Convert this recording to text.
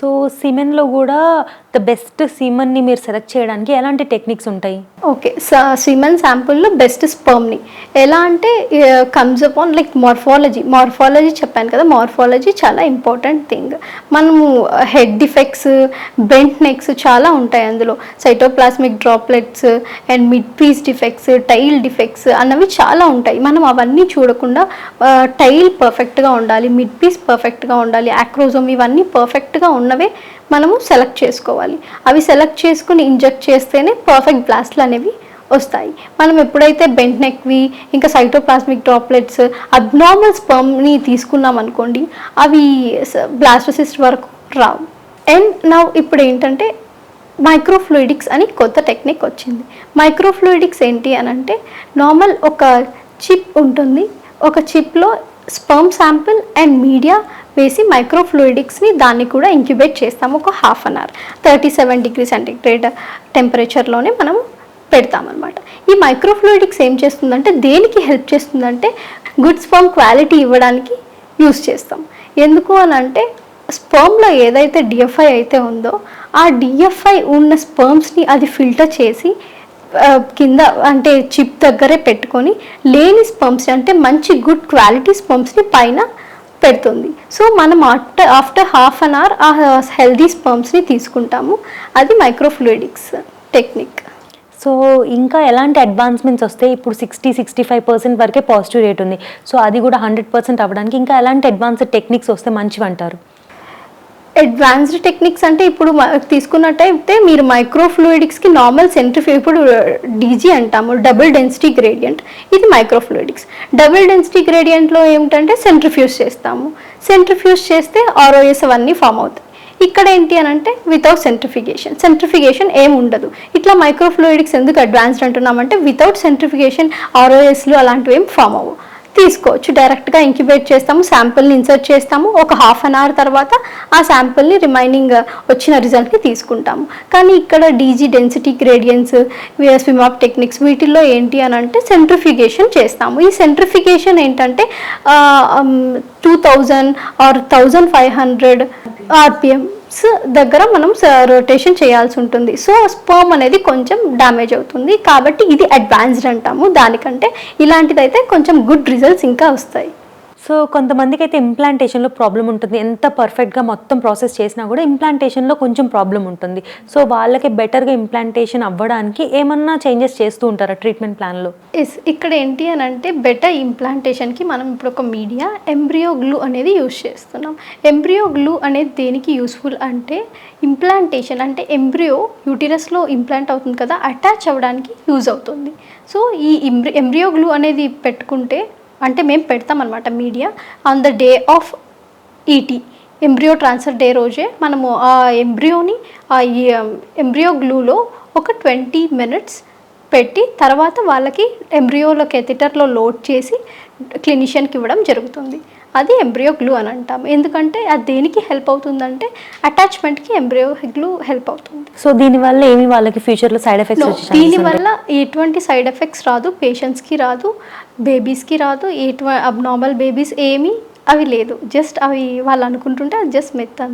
So సిమెన్లో కూడా the best సిమెన్ని మీరు select చేయడానికి ఎలాంటి టెక్నిక్స్ ఉంటాయి? ఓకే సిమెన్ శాంపుల్లో బెస్ట్ స్పర్మ్ని. ఎలా అంటే comes upon like morphology morphology చెప్పాను కదా మార్ఫాలజీ చాలా ఇంపార్టెంట్ థింగ్ మనము హెడ్ డిఫెక్ట్స్ బెంట్ నెక్స్ చాలా ఉంటాయి అందులో. Cytoplasmic droplets and mid piece defects tail defects అన్నవి చాలా ఉంటాయి. మనం అవన్నీ చూడకుండా uh, టైల్ పర్ఫెక్ట్గా ఉండాలి మిడ్ పీస్ పర్ఫెక్ట్గా ఉండాలి ఆక్రోజోమ్ ఇవన్నీ పర్ఫెక్ట్గా ఉన్నవే మనము సెలెక్ట్ చేసుకోవాలి. అవి సెలెక్ట్ చేసుకుని ఇంజెక్ట్ చేస్తేనే పర్ఫెక్ట్ బ్లాస్ట్లు అనేవి వస్తాయి. మనం ఎప్పుడైతే బెంట్ నెక్వి ఇంకా సైటోప్లాస్మిక్ డ్రాప్లెట్స్ అబ్నార్మల్ స్పర్మ్ని తీసుకున్నాం అనుకోండి అవి బ్లాస్టోసిస్ట్ వరకు రావు. అండ్ నా ఇప్పుడు ఏంటంటే మైక్రోఫ్లూయిడిక్స్ అని కొత్త టెక్నిక్ వచ్చింది. మైక్రోఫ్లూయిడిక్స్ ఏంటి అని అంటే నార్మల్ ఒక చిప్ ఉంటుంది. ఒక చిప్లో స్పర్మ్ శాంపిల్ అండ్ మీడియా వేసి మైక్రోఫ్లూయిడిక్స్ని దాన్ని కూడా ఇంక్యుబేట్ చేస్తాము ఒక half an hour. Thirty seven degree centigrade టెంపరేచర్లోనే మనం పెడతామన్నమాట. ఈ మైక్రోఫ్లూయిడిక్స్ ఏం చేస్తుందంటే దేనికి హెల్ప్ చేస్తుందంటే గుడ్ స్పర్మ్ క్వాలిటీ ఇవ్వడానికి యూస్ చేస్తాం. ఎందుకు అని అంటే స్పర్మ్లో ఏదైతే డిఎఫ్ఐ అయితే ఉందో ఆ డిఎఫ్ఐ ఉన్న స్పర్మ్స్ని అది ఫిల్టర్ చేసి కింద అంటే చిప్ దగ్గరే పెట్టుకొని లేని స్పంప్స్ అంటే మంచి గుడ్ క్వాలిటీ స్పంప్స్ని పైన పెడుతుంది. సో మనం after after half an hour ఆ హెల్దీ స్పంప్స్ని తీసుకుంటాము. అది మైక్రోఫ్లూయిడిక్స్ టెక్నిక్. సో ఇంకా ఎలాంటి అడ్వాన్స్మెంట్స్ వస్తాయి ఇప్పుడు సిక్స్టీ సిక్స్టీ ఫైవ్ పర్సెంట్ వరకే పాజిటివ్ రేట్ ఉంది. సో అది కూడా హండ్రెడ్ పర్సెంట్ అవ్వడానికి ఇంకా ఎలాంటి అడ్వాన్స్డ్ టెక్నిక్స్ వస్తే మంచివి అంటారు అడ్వాన్స్డ్ టెక్నిక్స్ అంటే ఇప్పుడు తీసుకున్నట్టయితే మీరు మైక్రోఫ్లూయిడిక్స్కి నార్మల్ సెంట్రిఫ్యూ ఇప్పుడు uh, డీజీ అంటాము డబుల్ డెన్సిటీ గ్రేడియంట్ ఇది మైక్రోఫ్లూయిడిక్స్ డబుల్ డెన్సిటీ గ్రేడియంట్లో ఏమిటంటే సెంట్రిఫ్యూజ్ చేస్తాము. సెంట్రిఫ్యూజ్ చేస్తే ఆర్ఓఎస్ అవన్నీ ఫామ్ అవుతాయి. ఇక్కడ ఏంటి అని అంటే వితౌట్ సెంట్రిఫికేషన్ సెంట్రిఫికేషన్ ఏం ఉండదు. ఇట్లా మైక్రోఫ్లూయిడిక్స్ ఎందుకు అడ్వాన్స్డ్ అంటున్నామంటే వితౌట్ సెంట్రిఫికేషన్ ఆర్ఓఎస్లు అలాంటివి ఏం ఫామ్ అవ్వవు. తీసుకోవచ్చు. డైరెక్ట్గా ఇంక్యుబేట్ చేస్తాము శాంపుల్ని ఇన్సర్ట్ చేస్తాము. ఒక హాఫ్ అన్ అవర్ తర్వాత ఆ శాంపుల్ని రిమైనింగ్ uh, వచ్చిన రిజల్ట్ని తీసుకుంటాము. కానీ ఇక్కడ DG density gradients swim up techniques వీటిల్లో ఏంటి అని అంటే సెంట్రిఫికేషన్ చేస్తాము. ఈ సెంట్రిఫికేషన్ ఏంటంటే two thousand or thousand five hundred RPMs దగ్గర మనం రొటేషన్ చేయాల్సి ఉంటుంది. సో స్పర్మ్ అనేది కొంచెం డ్యామేజ్ అవుతుంది. కాబట్టి ఇది అడ్వాన్స్డ్ అంటాము. దానికంటే ఇలాంటిదైతే కొంచెం గుడ్ రిజల్ట్స్ ఇంకా వస్తాయి. సో కొంతమందికి అయితే ఇంప్లాంటేషన్లో ప్రాబ్లం ఉంటుంది. ఎంత పర్ఫెక్ట్గా మొత్తం ప్రాసెస్ చేసినా కూడా ఇంప్లాంటేషన్లో కొంచెం ప్రాబ్లం ఉంటుంది. సో వాళ్ళకి బెటర్గా ఇంప్లాంటేషన్ అవ్వడానికి ఏమన్నా చేంజెస్ చేస్తూ ఉంటారా ట్రీట్మెంట్ ప్లాన్లో ఎస్ ఇక్కడ ఏంటి అని అంటే బెటర్ ఇంప్లాంటేషన్కి మనం ఇప్పుడు ఒక మీడియా ఎంబ్రియో గ్లూ అనేది యూస్ చేస్తున్నాం. ఎంబ్రియో గ్లూ అనేది దేనికి యూస్ఫుల్ అంటే ఇంప్లాంటేషన్ అంటే ఎంబ్రియో యూటిరస్లో ఇంప్లాంట్ అవుతుంది కదా అటాచ్ అవ్వడానికి యూజ్ అవుతుంది. సో ఈ ఎంబ్రియో గ్లూ అనేది పెట్టుకుంటే అంటే మేము పెడతామన్నమాట media on the day of ET. Embryo transfer day రోజే మనము ఆ ఎంబ్రియోని ఆ ఎంబ్రియో గ్లూలో ఒక ట్వంటీ మినిట్స్ పెట్టి తర్వాత వాళ్ళకి ఎంబ్రియోలో కెథిటర్లో లోడ్ చేసి క్లినిషియన్కి ఇవ్వడం జరుగుతుంది. అది ఎంబ్రియో గ్లూ అని అంటాం. ఎందుకంటే అది దేనికి హెల్ప్ అవుతుందంటే అటాచ్మెంట్కి ఎంబ్రియో గ్లూ హెల్ప్ అవుతుంది. సో దీనివల్ల ఏమి వాళ్ళకి ఫ్యూచర్లో సైడ్ ఎఫెక్ట్స్? దీనివల్ల ఎటువంటి సైడ్ ఎఫెక్ట్స్ రాదు పేషెంట్స్కి రాదు బేబీస్కి రాదు ఎటువంటి అబ్నార్మల్ బేబీస్ ఏమీ అవి లేదు. జస్ట్ అవి వాళ్ళు అనుకుంటుంటే అది జస్ట్ మెత్ అంతే.